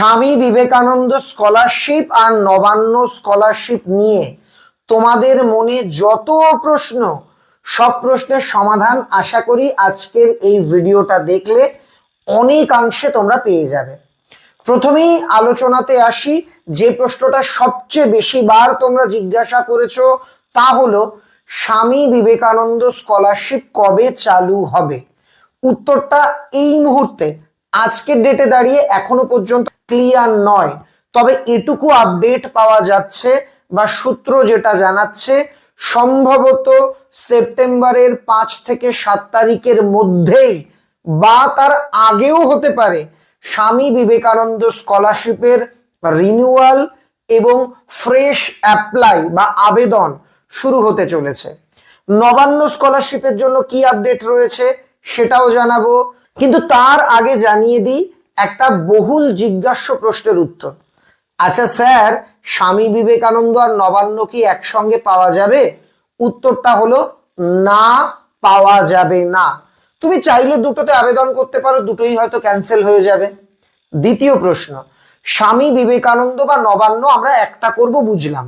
স্বামী বিবেকানন্দ স্কলারশিপ আর নবান্ন স্কলারশিপ নিয়ে তোমাদের মনে যত প্রশ্ন, সব প্রশ্নের সমাধান আশা করি আজকের এই ভিডিওটা দেখলে অনেকাংশে তোমরা পেয়ে যাবে। প্রথমেই আলোচনাতে আসি, যে প্রশ্নটা সবচেয়ে বেশি বার তোমরা জিজ্ঞাসা করেছ তা হলো, স্বামী বিবেকানন্দ স্কলারশিপ কবে চালু হবে? উত্তরটা এই মুহূর্তে আজকের ডেটে দাঁড়িয়ে এখনও পর্যন্ত ক্লিয়ার নয়। তবে এটুকু আপডেট পাওয়া যাচ্ছে বা সূত্র যেটা জানাচ্ছে, সম্ভবত সেপ্টেম্বরের পাঁচ থেকে সাত তারিখের মধ্যেই বা তার আগেও হতে পারে স্বামী বিবেকানন্দ স্কলারশিপের রিনিউয়াল এবং ফ্রেশ অ্যাপ্লাই বা আবেদন শুরু হতে চলেছে। নবান্ন স্কলারশিপের জন্য কি আপডেট রয়েছে সেটাও জানাব। কিন্তু তার আগে জানিয়ে দিই একটা বহুল জিজ্ঞাস্য প্রশ্নের উত্তর। আচ্ছা স্যার, স্বামী বিবেকানন্দ আর নবান্ন কি একসঙ্গে পাওয়া যাবে? উত্তরটা হলো, না, পাওয়া যাবে না। তুমি চাইলে দুটোতে আবেদন করতে পারো, দুটোই হয়তো ক্যান্সেল হয়ে যাবে। দ্বিতীয় প্রশ্ন, স্বামী বিবেকানন্দ বা নবান্ন আমরা একটা করব বুঝলাম।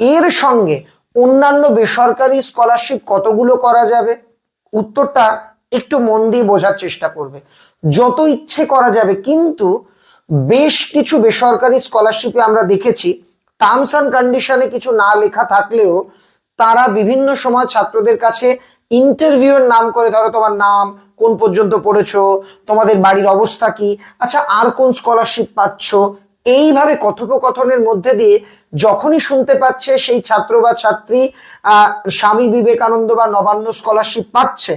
এর সঙ্গে অন্যান্য বেসরকারি স্কলারশিপ কতগুলো করা যাবে? উত্তরটা একটু মন দিয়ে বোঝার চেষ্টা করবে। যত ইচ্ছে করা যাবে, কিন্তু বেশ কিছু বেসরকারি স্কলারশিপে আমরা দেখেছি টার্মস অ্যান্ড কন্ডিশনে কিছু না লেখা থাকলেও তারা বিভিন্ন সময় ছাত্রদের কাছে ইন্টারভিউর নাম করে, ধরো তোমার নাম, কোন পর্যন্ত পড়েছো, তোমাদের বাড়ির অবস্থা কি আচ্ছা আর কোন স্কলারশিপ পাচ্ছ, এইভাবে কথোপকথনের মধ্যে দিয়ে যখনই শুনতে পাচ্ছে সেই ছাত্র বা ছাত্রী স্বামী বিবেকানন্দ বা নবান্ন স্কলারশিপ পাচ্ছে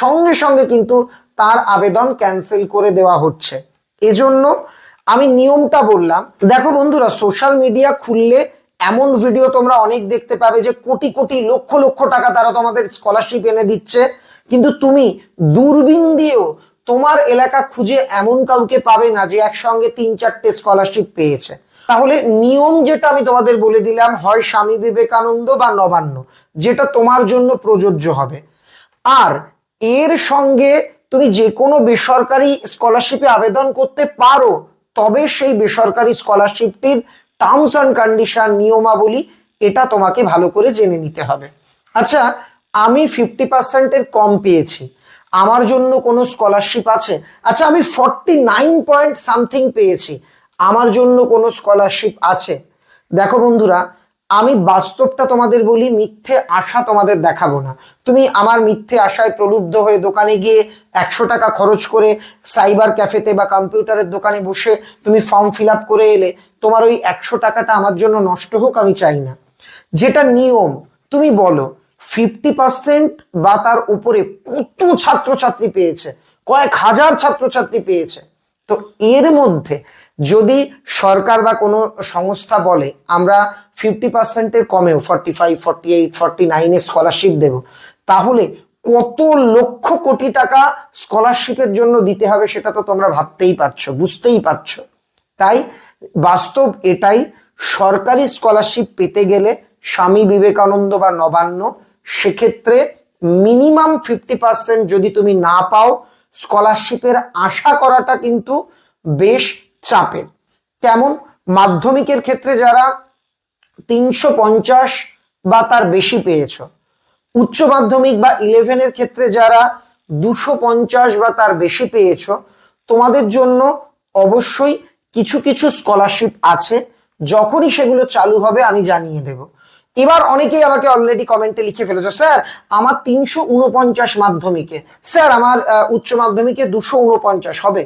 সঙ্গে সঙ্গে কিন্তু তার আবেদন ক্যান্সেল করে দেওয়া হচ্ছে। এজন্য আমি নিয়মটা বললাম, দেখো বন্ধুরা সোশ্যাল মিডিয়া খুললে এমন ভিডিও তোমরা অনেক দেখতে পাবে যে কোটি কোটি লক্ষ লক্ষ টাকা তারা তোমাদের স্কলারশিপ এনে দিচ্ছে। কিন্তু তুমি দূরবীন দিয়েও তোমার এলাকা খুঁজে এমন কাউকে পাবে না যে একসঙ্গে তিন চারটে স্কলারশিপ পেয়েছে। তাহলে নিয়ম যেটা আমি তোমাদের বলে দিলাম, হয় স্বামী বিবেকানন্দ বা নবান্ন, যেটা তোমার জন্য প্রযোজ্য হবে। আর এর সঙ্গে তুমি যে কোনো বেসরকারি স্কলারশিপে আবেদন করতে পারো, তবে সেই বেসরকারি স্কলারশিপটির টার্মস অ্যান্ড কন্ডিশন নিয়মাবলী এটা তোমাকে ভালো করে জেনে নিতে হবে। আচ্ছা আমি ফিফটি পার্সেন্টের কম পেয়েছি। আমার জন্য কোনো স্কলারশিপ আছে? আচ্ছা আমি ফর্টি নাইন পয়েন্ট সামথিং পেয়েছি। আমার জন্য কোনো স্কলারশিপ আছে? দেখো বন্ধুরা আমি বাস্তবটা তোমাদের বলি, মিথ্যে আশা তোমাদের দেখাবো না। তুমি আমার মিথ্যে আশায় প্রলুব্ধ হয়ে দোকানে গিয়ে একশো টাকা খরচ করে সাইবার ক্যাফেতে বা কম্পিউটারের দোকানে বসে তুমি ফর্ম ফিল করে এলে, তোমার ওই একশো টাকাটা আমার জন্য নষ্ট হোক, আমি চাই না। যেটা নিয়ম, তুমি বলো ফিফটি পার্সেন্ট বা তার উপরে কত ছাত্রছাত্রী পেয়েছে? কয়েক হাজার ছাত্রছাত্রী পেয়েছে। তো এর মধ্যে যদি সরকার বা কোনো সংস্থা বলে, আমরা ফিফটি পার্সেন্টের কমেও forty five forty eight forty নাইনে স্কলারশিপ দেব, তাহলে কত লক্ষ কোটি টাকা স্কলারশিপের জন্য দিতে হবে সেটা তো তোমরা ভাবতেই পারছ, বুঝতেই পারছ। তাই বাস্তব এটাই, সরকারি স্কলারশিপ পেতে গেলে স্বামী বিবেকানন্দ বা নবান্ন, সেক্ষেত্রে মিনিমাম ফিফটি পার্সেন্ট যদি তুমি না পাও স্কলারশিপের আশা করাটা কিন্তু বেশ চাপের কেমন? মাধ্যমিকের ক্ষেত্রে যারা তিনশো পঞ্চাশ বা তার বেশি পেয়েছ। উচ্চ মাধ্যমিক বা ইলেভেনের ক্ষেত্রে যারা দুশো পঞ্চাশ বা তার বেশি পেয়েছ, তোমাদের জন্য অবশ্যই কিছু কিছু স্কলারশিপ আছে। যখনই সেগুলো চালু হবে আমি জানিয়ে দেব। এবার অনেকেই আমাকে অলরেডি কমেন্টে লিখে ফেলেছো, স্যার, আমার তিনশো উনপঞ্চাশ মাধ্যমিকে। স্যার, আমার উচ্চ মাধ্যমিকে দুশো উনপঞ্চাশ হবে।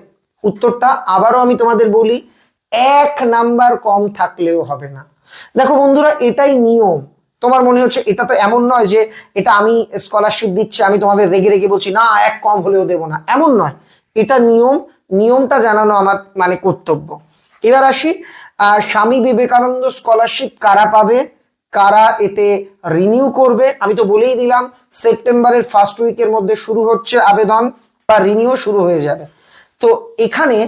উত্তরটা আবারও আমি তোমাদের বলি, এক নাম্বার কম থাকলেও হবে না। দেখো বন্ধুরা, এটাই নিয়ম। তোমার মনে হচ্ছে এটা তো এমন নয় যে এটা আমি স্কলারশিপ দিচ্ছি, আমি তোমাদের রেগে রেগে বলছি, না, এক কম হলেও দেবো না। এমন নয়। এটা নিয়ম, নিয়মটা জানানো আমার মানে কর্তব্য। এবার আসি স্বামী বিবেকানন্দ স্কলারশিপ কারা পাবে? কারা এতে রিনিউ করবে? আমি তো বলেই দিলাম, সেপ্টেম্বরের ফার্স্ট উইকের মধ্যে শুরু হচ্ছে আবেদন, বা রিনিউ শুরু হয়ে যাবে। তো এখানে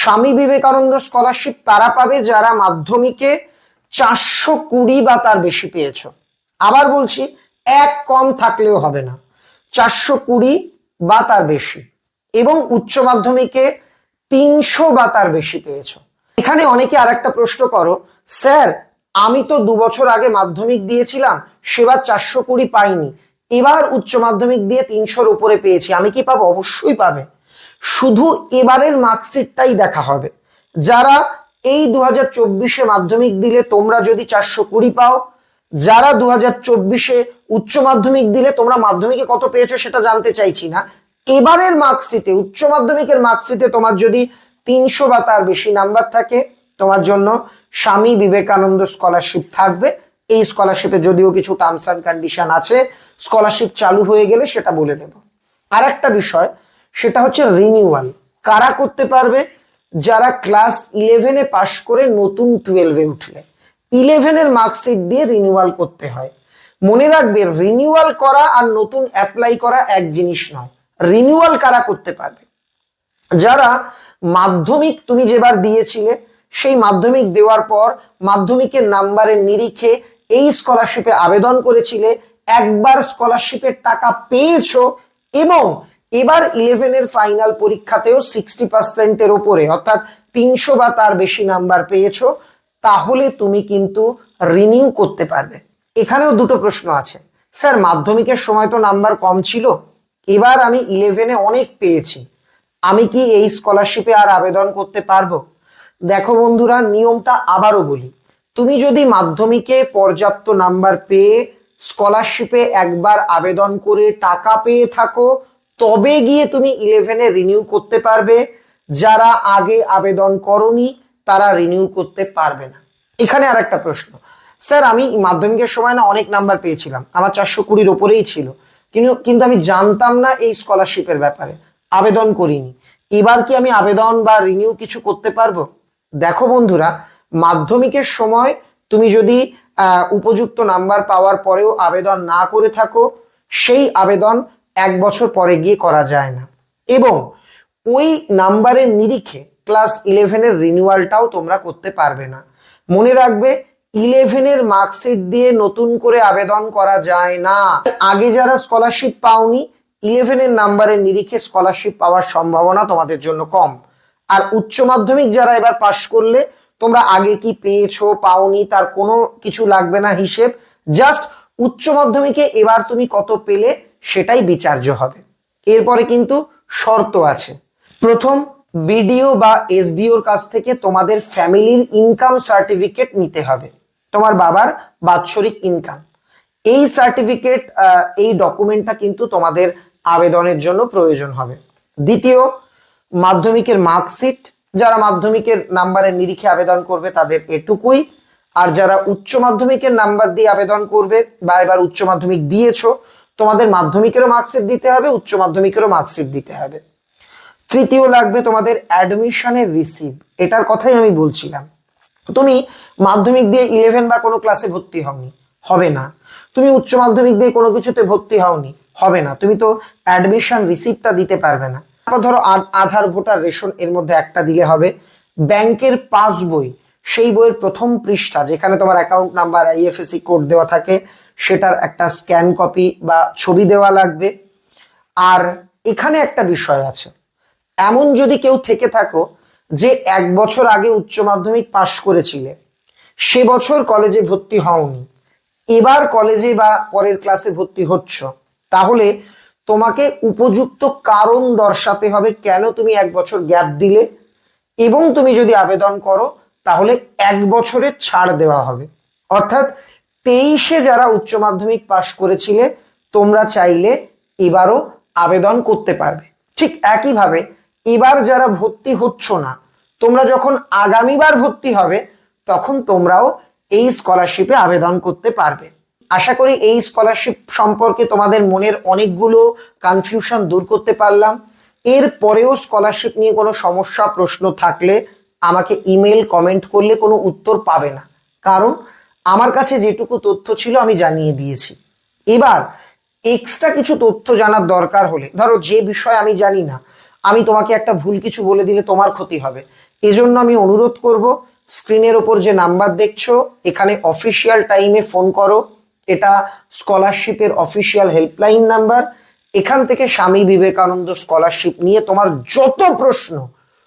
স্বামী বিবেকানন্দ স্কলারশিপ তারা পাবে যারা মাধ্যমিকে চারশো কুড়ি বা তার বেশি পেয়েছ। আবার বলছি, এক কম থাকলেও হবে না। চারশো কুড়ি বা তার বেশি এবং উচ্চ মাধ্যমিকে তিনশো বা তার বেশি পেয়েছ। এখানে অনেকে আর একটা প্রশ্ন করো, স্যার, আমি তো দু বছর আগে মাধ্যমিক দিয়েছিলাম, সেবার চারশো কুড়ি পাইনি, এবার উচ্চ মাধ্যমিক দিয়ে তিনশোর উপরে পেয়েছি, আমি কি পাবো? অবশ্যই পাবে। শুধু এবারের মার্কশিটটাই দেখা হবে। যারা এই দু হাজার চব্বিশে মাধ্যমিক দিলে তোমরা যদি চারশো কুড়ি পাও, যারা দু হাজার চব্বিশে উচ্চ মাধ্যমিক দিলে তোমরা মাধ্যমিকে কত পেয়েছ সেটা জানতে চাইছি না। এবারের মার্কশিটে উচ্চ মাধ্যমিকের মার্কশিটে তোমার যদি তিনশো বা তার বেশি নাম্বার থাকে, তোমার জন্য স্বামী বিবেকানন্দ স্কলারশিপ থাকবে। এই স্কলারশিপে যদিও কিছু টার্মস অ্যান্ড কন্ডিশন আছে স্কলারশিপ চালু হয়ে গেলে সেটা বলে দেব। আর একটা বিষয় সেটা হচ্ছে রিনিউয়াল কারা করতে পারবে? যারা ক্লাস ইলেভেনে পাশ করে নতুন টুয়েলভে উঠলে। ইলেভেনের মার্কশিট দিয়ে রিনিউয়াল করতে হয়। মনে রাখবে রিনিউয়াল করা আর নতুন অ্যাপ্লাই করা এক জিনিস নয়। রিনিউয়াল কারা করতে পারবে? যারা মাধ্যমিক, তুমি যেবার দিয়েছিলে, সেই মাধ্যমিক দেওয়ার পর মাধ্যমিকের নাম্বারের নিরিখে এই স্কলারশিপে আবেদন করেছিলে, একবার স্কলারশিপের টাকা পেয়েছ এবং এবার ইলেভেনের ফাইনাল পরীক্ষাতেও সিক্সটি পার্সেন্টের ওপরে, অর্থাৎ তিনশো বা তার বেশি নাম্বার পেয়েছ, তাহলে তুমি কিন্তু রিনিং করতে পারবে। এখানেও দুটো প্রশ্ন আছে। স্যার, মাধ্যমিকের সময় তো নাম্বার কম ছিল, এবার আমি ইলেভেনে অনেক পেয়েছি। আমি কি এই স্কলারশিপে আর আবেদন করতে পারব? দেখো বন্ধুরা, নিয়মটা আবারও বলি। তুমি যদি মাধ্যমিকে পর্যাপ্ত নাম্বার পেয়ে স্কলারশিপে একবার আবেদন করে টাকা পেয়ে থাকো তবে গিয়ে তুমি ইলেভেনে রিনিউ করতে পারবে। যারা আগে আবেদন করনি, তারা রিনিউ করতে পারবে না। এখানে আর একটা প্রশ্ন। স্যার, আমি মাধ্যমিকের সময় না অনেক নাম্বার পেয়েছিলাম। আমার চারশো কুড়ির ওপরেই ছিল। কিন্তু কিন্তু আমি জানতাম না এই স্কলারশিপের ব্যাপারে। আবেদন করিনি। এবার কি আমি আবেদন বা রিনিউ কিছু করতে পারব? দেখো বন্ধুরা, মাধ্যমিকের সময় তুমি যদি উপযুক্ত নাম্বার পাওয়ার পরেও আবেদন না করে থাকো, সেই আবেদন এক বছর পরে গিয়ে করা যায় না। এবং ওই নাম্বারের নিরিখে ক্লাস ইলেভেনের রিনিউয়ালটাও তোমরা করতে পারবে না। মনে রাখবে ইলেভেনের মার্কশিট দিয়ে নতুন করে আবেদন করা যায় না। আগে যারা স্কলারশিপ পাওনি ইলেভেনের নাম্বারের নিরিখে স্কলারশিপ পাওয়ার সম্ভাবনা তোমাদের জন্য কম। আর উচ্চ মাধ্যমিক যারা এবার পাশ করলে, তোমরা আগে কি পেয়েছ, পাওনি, তার কোনো কিছু লাগবে না হিসেব। জাস্ট উচ্চ মাধ্যমিকে এবার তুমি কত পেলে সেটাই বিচার্য হবে। এরপরে কিন্তু শর্ত আছে। প্রথম, বিডিও বা এসডিওর কাছ থেকে তোমাদের ফ্যামিলির ইনকাম সার্টিফিকেট নিতে হবে। তোমার বাবার বাৎসরিক ইনকাম। এই সার্টিফিকেট এই ডকুমেন্টটা কিন্তু তোমাদের আবেদনের জন্য প্রয়োজন হবে। দ্বিতীয়, মাধ্যমিকের মার্কশিট। যারা মাধ্যমিকের নাম্বারের নিরিখে আবেদন করবে তাদের এটুকুই। আর যারা উচ্চ মাধ্যমিকের নাম্বার দিয়ে আবেদন করবে বা এবার উচ্চ মাধ্যমিক দিয়েছ তোমাদের মাধ্যমিকেরও মার্কশিট দিতে হবে, উচ্চ মাধ্যমিকেরও মার্কশিট দিতে হবে। তৃতীয় লাগবে তোমাদের অ্যাডমিশনের রিসিভ এটার কথাই আমি বলছিলাম। তুমি মাধ্যমিক দিয়ে ইলেভেন বা কোনো ক্লাসে ভর্তি হওনি, হবে না। তুমি উচ্চ মাধ্যমিক দিয়ে কোনো কিছুতে ভর্তি হওনি, হবে না। তুমি তো অ্যাডমিশন রিসিপ্টটা দিতে পারবে না। তারপর ধরো আধার ভোটার রেশন এর মধ্যে একটা দিলে হবে। ব্যাংকের পাস বই, সেই বইয়ের প্রথম পৃষ্ঠা, যেখানে তোমার অ্যাকাউন্ট নাম্বার আইএফএসি কোড দেওয়া থাকে সেটার একটা স্ক্যান কপি বা ছবি দেওয়া লাগবে। আর এখানে একটা বিষয় আছে। এমন যদি কেউ থেকে থাকো যে এক বছর আগে উচ্চ মাধ্যমিক পাশ করেছিলে, সে বছর কলেজে ভর্তি হওনি, এবার কলেজে বা পরের ক্লাসে ভর্তি হচ্ছ, তাহলে তোমাকে উপযুক্ত কারণ দর্শাতে হবে কেন তুমি এক বছর গ্যাপ দিলে? এবং তুমি যদি আবেদন করো, তাহলে এক বছরের ছাড় দেওয়া হবে। অর্থাৎ তেইশে যারা উচ্চ মাধ্যমিক পাশ করেছিলে, তোমরা চাইলে এবারও আবেদন করতে পারবে। ঠিক একইভাবে এবার যারা ভর্তি হচ্ছ না, তোমরা যখন আগামীবার ভর্তি হবে, তখন তোমরাও এই স্কলারশিপে আবেদন করতে পারবে। আশা করি এই স্কলারশিপ সম্পর্কে তোমাদের মনের অনেকগুলো কনফিউশন দূর করতে পারলাম। এর পরেও স্কলারশিপ নিয়ে কোনো সমস্যা, প্রশ্ন থাকলে আমাকে ইমেল কমেন্ট করলে কোনো উত্তর পাবে না। কারণ আমার কাছে যেটুকু তথ্য ছিল আমি জানিয়ে দিয়েছি। এবার এক্সট্রা কিছু তথ্য জানার দরকার হলে, ধরো যে বিষয় আমি জানি না, আমি তোমাকে একটা ভুল কিছু বলে দিলে তোমার ক্ষতি হবে। এজন্য আমি অনুরোধ করব, স্ক্রিনের ওপর যে নাম্বার দেখছ, এখানে অফিসিয়াল টাইমে ফোন করো। এটা স্কলারশিপের অফিসিয়াল হেল্পলাইন নাম্বার এখান থেকে স্বামী বিবেকানন্দ স্কলারশিপ নিয়ে তোমার যত প্রশ্ন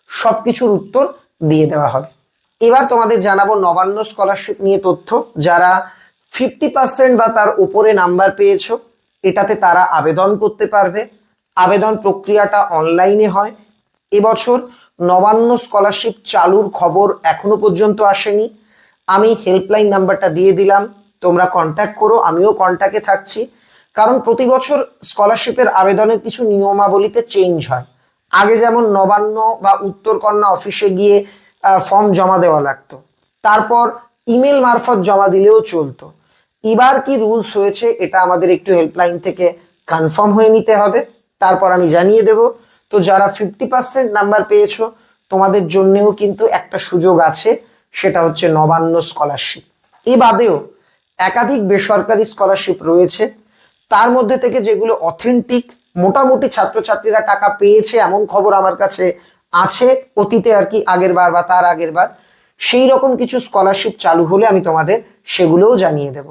সব কিছুর উত্তর দিয়ে দেওয়া হবে। এবার তোমাদের জানাব নবান্ন স্কলারশিপ নিয়ে তথ্য। যারা ফিফটি পার্সেন্ট বা তার উপরে নাম্বার পেয়েছ, এটাতে তারা আবেদন করতে পারবে। আবেদন প্রক্রিয়াটা অনলাইনে হয়। এবছর নবান্ন স্কলারশিপ চালুর খবর এখনও পর্যন্ত আসেনি। আমি হেল্পলাইন নাম্বারটা দিয়ে দিলাম, তোমরা কন্ট্যাক্ট করো, আমিও কন্ট্যাক্টে থাকছি। কারণ প্রতি বছর স্কলারশিপের আবেদনের কিছু নিয়মাবলীতে চেঞ্জ হয়। আগে যেমন নবান্ন বা উত্তরকন্যা অফিসে গিয়ে ফর্ম জমা দেওয়া লাগতো। তারপর ইমেল মারফত জমা দিলেও চলতো। এবার কি রুলস হয়েছে এটা আমাদের একটু হেল্পলাইন থেকে কনফার্ম হয়ে নিতে হবে। তারপর আমি জানিয়ে দেব। তো যারা ফিফটি পার্সেন্ট নাম্বার পেয়েছ, তোমাদের জন্যেও কিন্তু একটা সুযোগ আছে, সেটা হচ্ছে নবান্ন স্কলারশিপ এ বাদেও একাধিক বেসরকারি স্কলারশিপ রয়েছে। তার মধ্যে থেকে যেগুলো অথেন্টিক মোটামুটি ছাত্রছাত্রীরা টাকা পেয়েছে এমন খবর আমার কাছে আছে অতীতে আর কি, আগের বার বা তার আগের বার। সেই রকম কিছু স্কলারশিপ চালু হলে আমি তোমাদের সেগুলোও জানিয়ে দেব।